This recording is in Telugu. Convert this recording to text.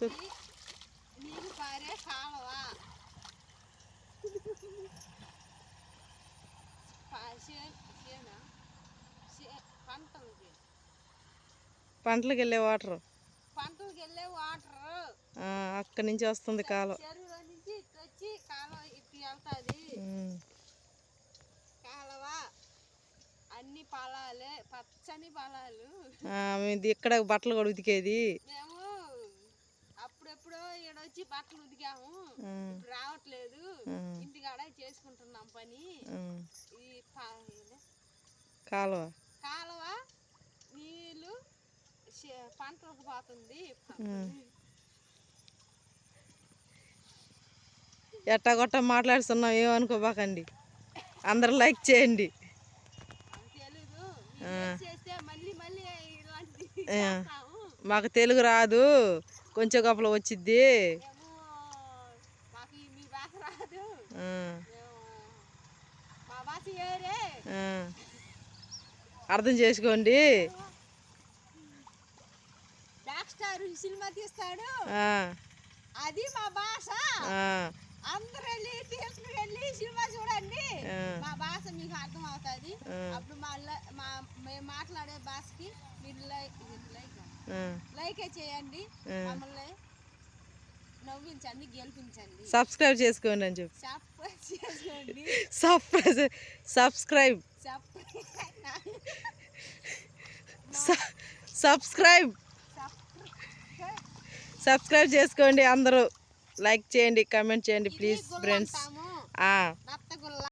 పంటలకి పంటలకు వెళ్ళే వాటర్. పంటలకు వెళ్ళే వాటర్ అక్కడి నుంచి వస్తుంది కాలం. నుంచి ఇటు వెళ్తాది. కాలువ అన్ని పొలాలే పచ్చని పొలాలు. ఇక్కడ బట్టలు కూడా ఉతికేది. మేము బట్టలు ఇప్పుడు రావట్లేదు. ఇంటికాడ చేసుకుంటున్నాం పని. ఈ? కాలువ. కాలువ నీళ్ళు పంటలకు పోతుంది ఉమ్. ఎట్టాగొట్ట మాట్లాడుతున్నాం ఏమనుకోబాకండి అందరు లైక్ చేయండి. మాకు తెలుగు రాదు. కొంచెం గొప్పలు వచ్చిద్ది. భాష రాదు. అర్థం చేసుకోండి. స్టార్ సినిమా తీస్తాడు. అది మా భాష అందరూ వెళ్ళి థియేటర్ వెళ్ళి సినిమా చూడండి. మా భాష మీకు అర్థం అవుతుంది. అప్పుడు మా మేము మాట్లాడే భాషకి మీరు లైక్. లైక్ చేయండి. మమ్మల్ని నవ్వించండి గెలిపించండి. సబ్స్క్రైబ్ చేసుకోండి అని చెప్పు. సబ్స్క్రైబ్ సబ్స్క్రైబ్ సబ్స్క్రైబ్ చేసుకోండి అందరూ. లైక్ చేయండి కామెంట్ చేయండి ప్లీజ్ ఫ్రెండ్స్